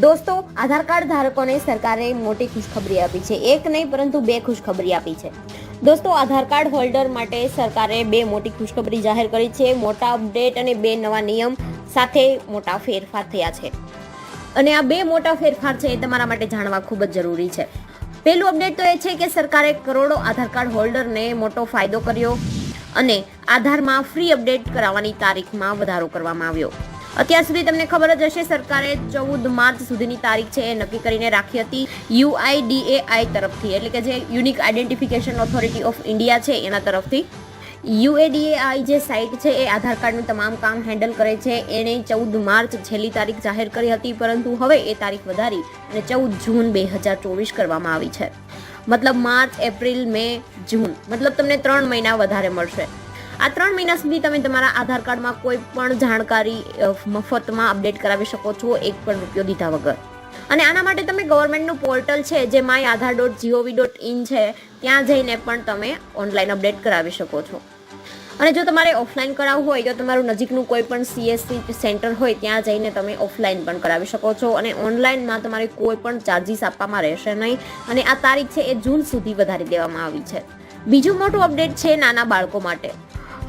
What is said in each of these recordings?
દોસ્તો, આધાર કાર્ડ ધારકોને સરકારે મોટી ખુશખબરી આપી છે. એક નહીં, પરંતુ બે ખુશખબરી આપી છે. દોસ્તો, આધાર કાર્ડ હોલ્ડર માટે સરકારે બે મોટી ખુશખબરી જાહેર કરી છે. મોટા અપડેટ અને બે નવા નિયમ સાથે મોટા ફેરફાર થયા છે. અને આ બે મોટા ફેરફાર છે એ તમારા માટે જાણવા ખૂબ જ જરૂરી છે. પહેલું અપડેટ તો એ છે કે સરકારે કરોડો આધાર કાર્ડ હોલ્ડરને મોટો ફાયદો કર્યો અને આધારમાં ફ્રી અપડેટ કરાવવાની તારીખમાં વધારો કરવામાં આવ્યો. અત્યાર સુધી તમને ખબર જ હશે, સરકારે ચૌદ માર્ચ સુધીની તારીખ છે એ નક્કી કરીને રાખી હતી યુઆઈડીએઆઈ તરફથી. એટલે કે જે unique identification authority of India છે એના તરફથી. યુએડીએઆઈ જે સાઇટ છે એ આધાર કાર્ડનું તમામ કામ હેન્ડલ કરે છે. એણે ચૌદ માર્ચ છેલ્લી તારીખ જાહેર કરી હતી, પરંતુ હવે એ તારીખ વધારી અને ચૌદ જૂન બે હજાર ચોવીસ કરવામાં આવી છે. મતલબ માર્ચ, એપ્રિલ, મે, જૂન. મતલબ તમને ત્રણ મહિના વધારે મળશે. આ ત્રણ મહિના સુધી તમે તમારા આધાર કાર્ડમાં કોઈ પણ જાણકારી મફતમાં અપડેટ કરાવી શકો છો એક પણ રૂપિયો દીધા વગર. અને આના માટે તમે ગવર્મેન્ટનું પોર્ટલ છે, જે my Aadhaar dot G O V dot in છે, ત્યાં જઈને પણ તમે ઓનલાઈન અપડેટ કરાવી શકો છો. અને જો તમારે ઓફલાઈન કરાવવું હોય તો તમારું નજીકનું કોઈ પણ સીએસસી સેન્ટર હોય, ત્યાં જઈને તમે ઓફલાઈન પણ કરાવી શકો છો અને ઓનલાઈનમાં તમારે કોઈ પણ ચાર્જિસ આપવામાં રહેશે નહીં. અને આ તારીખ છે એ જૂન સુધી વધારી દેવામાં આવી છે. બીજું મોટું અપડેટ છે નાના બાળકો માટે.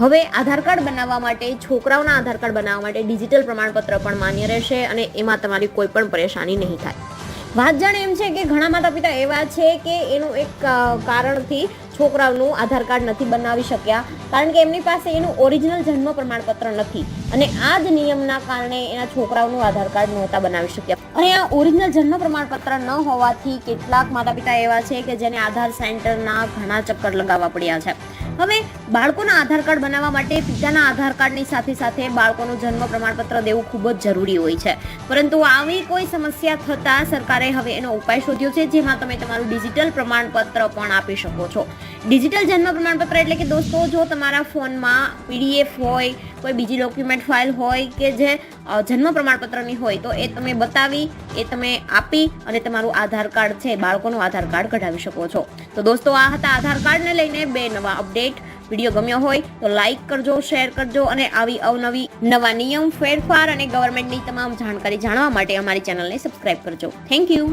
હવે આધાર કાર્ડ બનાવવા માટે, છોકરાઓના આધાર કાર્ડ બનાવવા માટે ડિજિટલ પ્રમાણપત્ર પણ માન્ય રહેશે અને એમાં તમારી કોઈ પણ પરેશાની નહીં થાય. વાત જાણે એમ છે કે ઘણા માતા પિતા એવા છે કે એનું એક કારણથી છોકરાઓનું આધાર કાર્ડ નથી બનાવી શક્યા, કારણ કે એમની પાસે એનું ઓરિજિનલ જન્મ પ્રમાણપત્ર નથી અને આ જ નિયમના કારણે એના છોકરાઓનું આધાર કાર્ડ નહોતા બનાવી શક્યા. અને આ ઓરિજિનલ જન્મ પ્રમાણપત્ર ન હોવાથી કેટલાક માતા પિતા એવા છે કે જેને આધાર સેન્ટરના ઘણા ચક્કર લગાવવા પડ્યા છે. હવે બાળકોના આધાર કાર્ડ બનાવવા માટે પિતાના આધાર કાર્ડની સાથે સાથે બાળકોનું જન્મ પ્રમાણપત્ર દેવું ખૂબ જ જરૂરી હોય છે. પરંતુ આવી કોઈ સમસ્યા થતાં સરકારે હવે એનો ઉપાય શોધ્યો છે, જેમાં તમે તમારું ડિજિટલ પ્રમાણપત્ર પણ આપી શકો છો. ડિજિટલ જન્મ પ્રમાણપત્ર એટલે કે દોસ્તો, જો તમારા ફોનમાં પીડીએફ હોય, કોઈ બીજી ડોક્યુમેન્ટ ફાઇલ હોય કે જે જન્મ પ્રમાણપત્રની હોય, તો એ તમે બતાવી, એ તમે આપી અને તમારું આધાર કાર્ડ છે, બાળકોનું આધાર કાર્ડ કઢાવી શકો છો. તો દોસ્તો, આ હતા આધાર કાર્ડને લઈને બે નવા અપડેટ વીડિયો ગમ્યો હોય તો લાઈક કરજો, શેર કરજો અને આવી અવનવી નવા નિયમ, ફેરફાર અને ગવર્મેન્ટની તમામ જાણકારી જાણવા માટે અમારી ચેનલને સબસ્ક્રાઇબ કરજો. Thank you